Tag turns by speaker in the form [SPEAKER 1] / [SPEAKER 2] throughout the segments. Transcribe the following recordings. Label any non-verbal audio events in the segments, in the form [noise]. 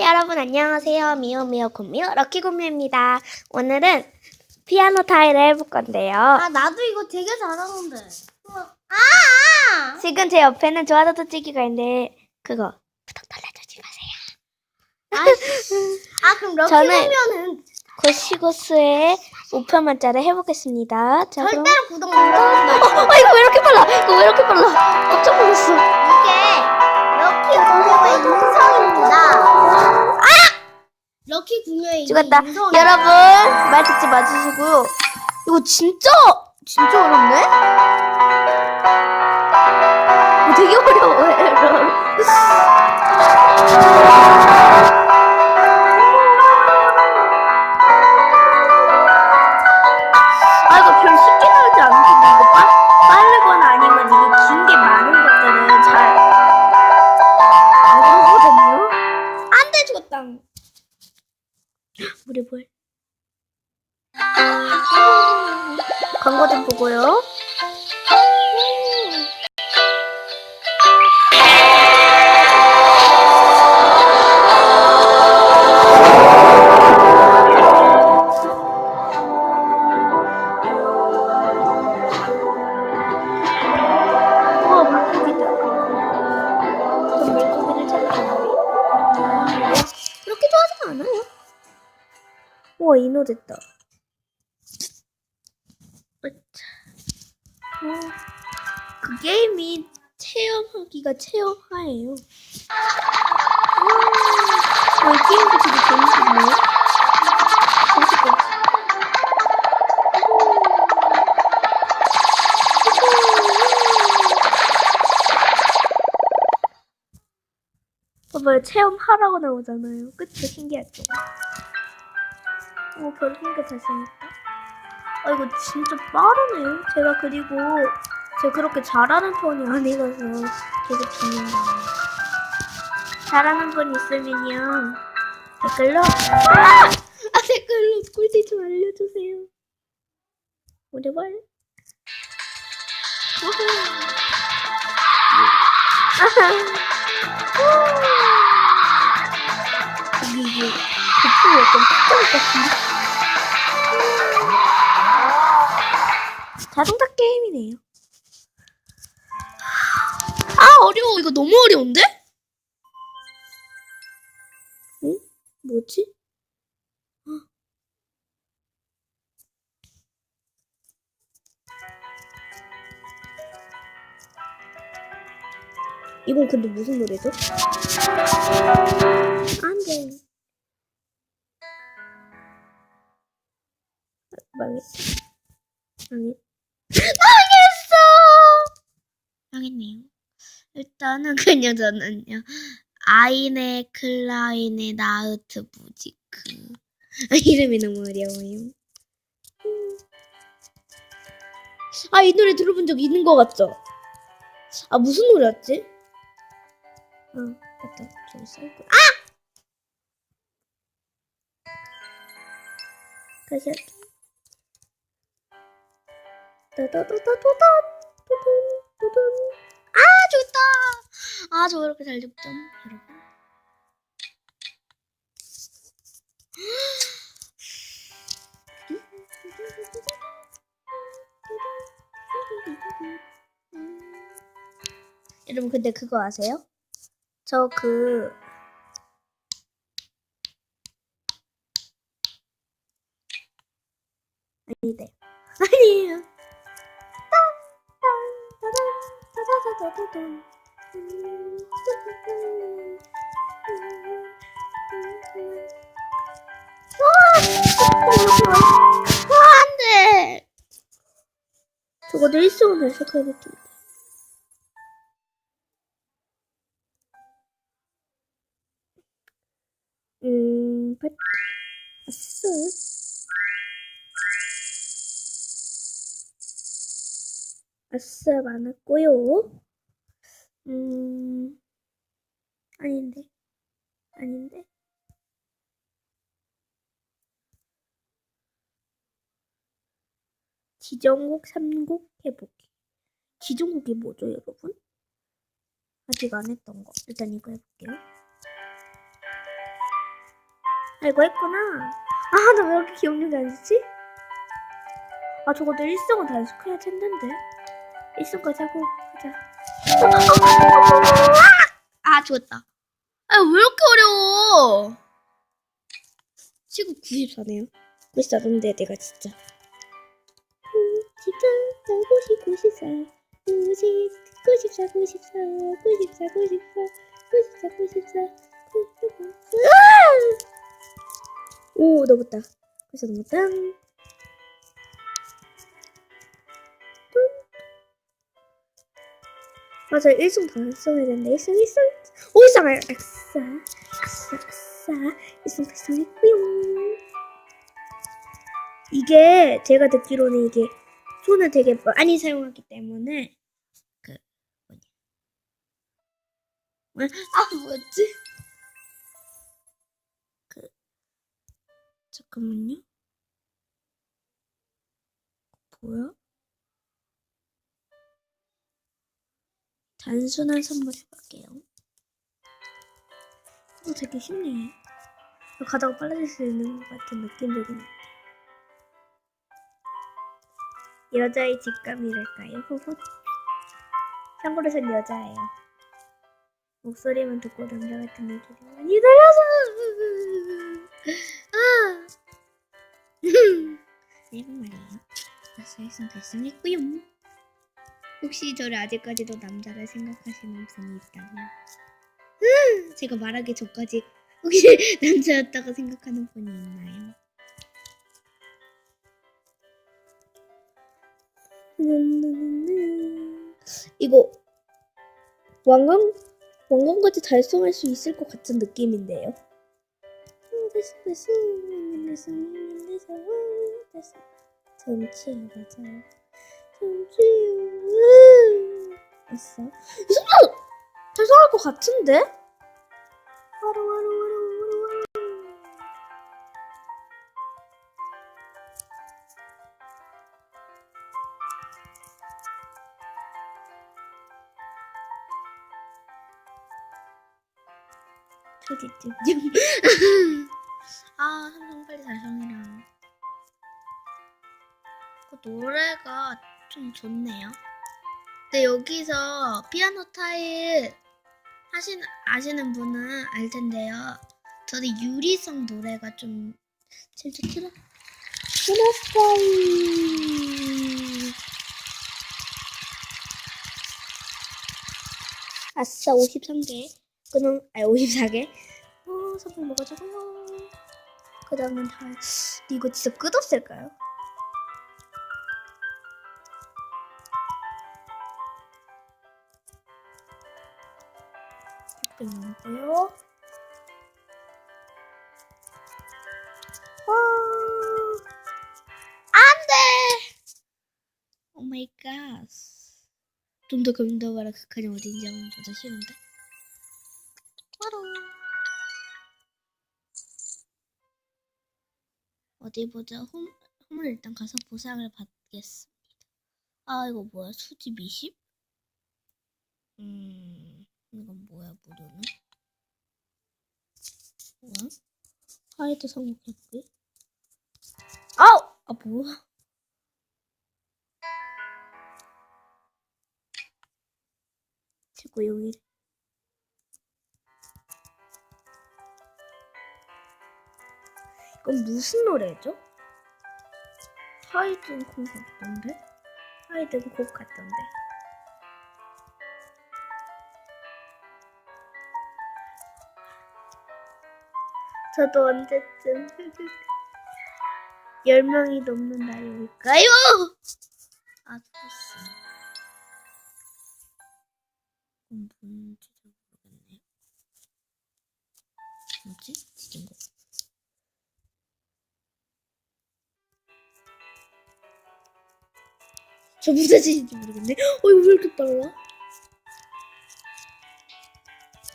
[SPEAKER 1] 여러분 안녕하세요. 미오 미오 곰미오 럭키 곰미입니다. 오늘은 피아노 타일을 해볼 건데요.
[SPEAKER 2] 아 나도 이거 되게 잘하는데. 아!
[SPEAKER 1] 지금 제 옆에는 좋아요도 찍기가 있는데 그거 구독 눌러주지 마세요.
[SPEAKER 2] 아 그럼 럭키 보면은
[SPEAKER 1] 고시고스의 5편만짜리 해보겠습니다. 자, 그럼.
[SPEAKER 2] 절대로 구독 눌러주지 마.
[SPEAKER 1] 어, 이거 왜 이렇게 빨라? 이거 왜 이렇게 빨라? 깜짝 놀랐어.
[SPEAKER 2] 이게 럭키 구 럭키 구녀의
[SPEAKER 1] 죽었다.
[SPEAKER 2] 인성.
[SPEAKER 1] 여러분 말 듣지 마주시고요. 이거 진짜 진짜 어렵네. 이거 되게 어려워요, 여러분. 않아요. 우와 인호 됐다. 으차. 어, 그 게임이 체험하기가 체험하예요. 와, 어, 이 게임도 되게 재밌겠네요. 재밌을 것 같아. 봐봐요, 체험하라고 나오잖아요. 그쵸? 신기하죠? 어, 별풍게 잘생겼다. 아, 이거 진짜 빠르네요. 제가 그리고 제가 그렇게 잘하는 편이 아니라서 계속 거예요. 잘하는 분 있으면요. 댓글로, 아! 아, 댓글로 꿀팁 좀 알려주세요. 오래발. 이게, 이게, 고풍이 약간 탁자일 것 같은데? 자동차 게임이네요. 아, 어려워. 이거 너무 어려운데? 응? 뭐지? 헉. 이건 근데 무슨 노래죠? 안 돼. 아, 망했다. 망했. 망했어! 망했네요. 일단은 그냥 저는요. 아이네 클라이네 나우트 무지크. 아, [laughs] 이름이 너무 어려워요. 음. 아, 이 노래 들어본 적 있는 것 같죠? 아, 무슨 노래였지? 아, 맞다. 저기 써있고. 아! 다시 할게. 따다다다다다. 두둔. 아, 좋다. 아, 저 이렇게 잘 죽죠, 여러분. [gasps] 여러분, 근데 그거 아세요? 저 그, 안 돼! 저거 일성을 해석해야 될 텐데. 음, 발, 아싸. 아싸 많았고요. 음, 아닌데, 아닌데. 지정곡 3곡 해보기. 지정곡이 뭐죠, 여러분? 아직 안 했던 거. 일단 이거 해볼게요. 아 이거 했구나. 아 나 왜 이렇게 기억력이 안 좋지? 아 저것도 일성은 단축해야 했는데. 일성까지 하고 하자.
[SPEAKER 2] 아 죽었다. 아 왜 이렇게 어려워?
[SPEAKER 1] 지금 94네요. 94인데 내가 진짜. 94, 90, 94, 90, 94, 94, 94, 94, 94, 94, 94. 오 넘었다. 벌써 넘었다. 맞아 1승 달성해야 되는데 1승 1승 5승 아싸 아싸 아싸 1승 달성했고요 이게 제가 듣기로는 이게 손을 되게 많이 사용하기 때문에 그 뭐냐.
[SPEAKER 2] 아 뭐였지?
[SPEAKER 1] 잠깐만요. 뭐야? 단순한 선물 해볼게요 이거 되게 쉽네 가다가 빨라질 수 있는 것 같은 느낌도 드는데 여자의 직감이랄까요? 호호 참고로 전 여자예요 목소리만 듣고 남자 같은 느낌이 많이 들려서 아. [laughs] 네, 말이에요. 사실상 달성했고요. 혹시 저를 아직까지도 남자라 생각하시는 분이 있다면 음, 제가 말하기 전까지 혹시 [laughs] 남자였다고 생각하는 분이 있나요? 이거 왕관 왕관까지 달성할 수 있을 것 같은 느낌인데요. 전치 맞아요. 전치 있어. 달성할 것 같은데?
[SPEAKER 2] 아 삼성 빨리 달성이라. 그 노래가 좀 좋네요. 근데 여기서 피아노 타일 하신 아시는 분은 알 텐데요. 저는 유리성 노래가 좀 제일 좋더라.
[SPEAKER 1] 스마스카이 아싸 53개 그럼 아니 54개 어 선물 먹어주고요 그 다음은 다 이거 진짜 끝없을까요? 나오고요
[SPEAKER 2] 와오 마이 갓. 좀더 금더가라 극한이 어딘지 한번 보자 싫은데. 바로. 어디 보자. 홈, 홈을 일단 가서 보상을 받겠습니다. 아 이거 뭐야? 수지 미십? 음 이건 뭐야 무료는? 뭐야?
[SPEAKER 1] 하이드 성공했고요 아우! 아 뭐야 최고 용일 이건 무슨 노래죠? 하이든 곡 같던데? 하이든 곡 같던데 저도 언제쯤 [laughs] 10명이 넘는 날이 올까요?
[SPEAKER 2] 아 좋았어. 뭔지 잘 모르겠네. 뭐지? 지진 거.
[SPEAKER 1] 저 무슨 짓인지 모르겠네. 어, 이거 왜 이렇게 빨라?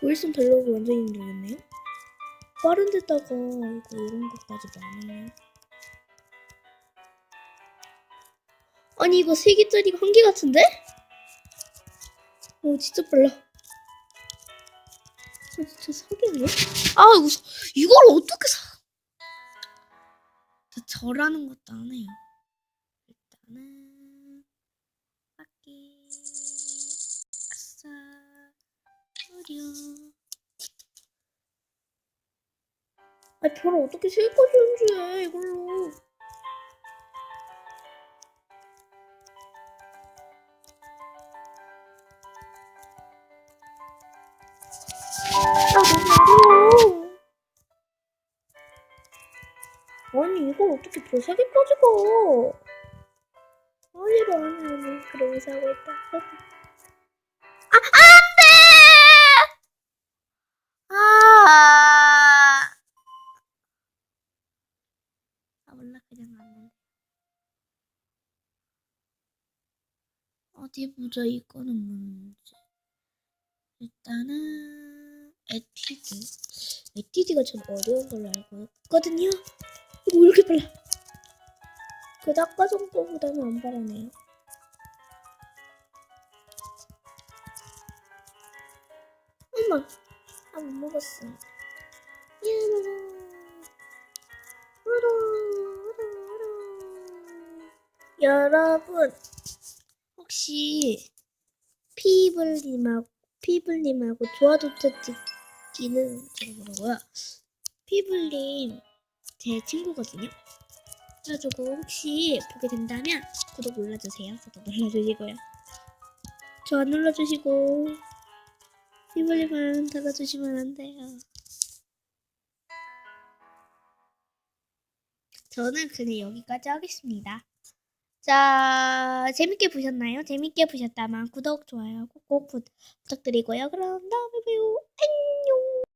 [SPEAKER 1] 보일슨 별로고 완전 힘들겠네요. 빠른 데다가 이거 이런 것까지 많네. 아니 이거 세 개짜리가 한 개 같은데? 오 진짜 빨라. 어, 진짜 사기네?
[SPEAKER 2] 아 이거 사- 이걸 어떻게 사? 저 절하는 것도 안 해요. 일단은 바퀴 아싸 무료
[SPEAKER 1] 아, 저를 어떻게 실컷 연주해, 이걸로. 아, 너무 어려워. 아니, 이걸 어떻게 보사기까지 가? 아니라, 아니, 아니. 그래, 이사하고 있다.
[SPEAKER 2] 어디 보자 이거는 뭔지 일단은 에티드
[SPEAKER 1] 에티지가 좀 어려운 걸로 알고 있거든요. 이거 왜 이렇게 빨라? 그 아까 정도보다는 안 빠르네요. 엄마, 아못 먹었어. 야마라, 으로, 으로, 으로. 여러분, 혹시 피블님하고 피블님하고 조화도트 찍기는
[SPEAKER 2] 저거 뭐라고요? 피블님 제 친구거든요. 그래가지고 혹시 보게 된다면 구독 눌러주세요. 저도 눌러주시고요. 좋아 눌러주시고 피블님은 닫아주시면 안 돼요. 저는 그냥 여기까지 하겠습니다. 자, 재밌게 보셨나요? 재밌게 보셨다면 구독, 좋아요 꼭 부- 부탁드리고요. 그럼 다음에 봬요. 안녕!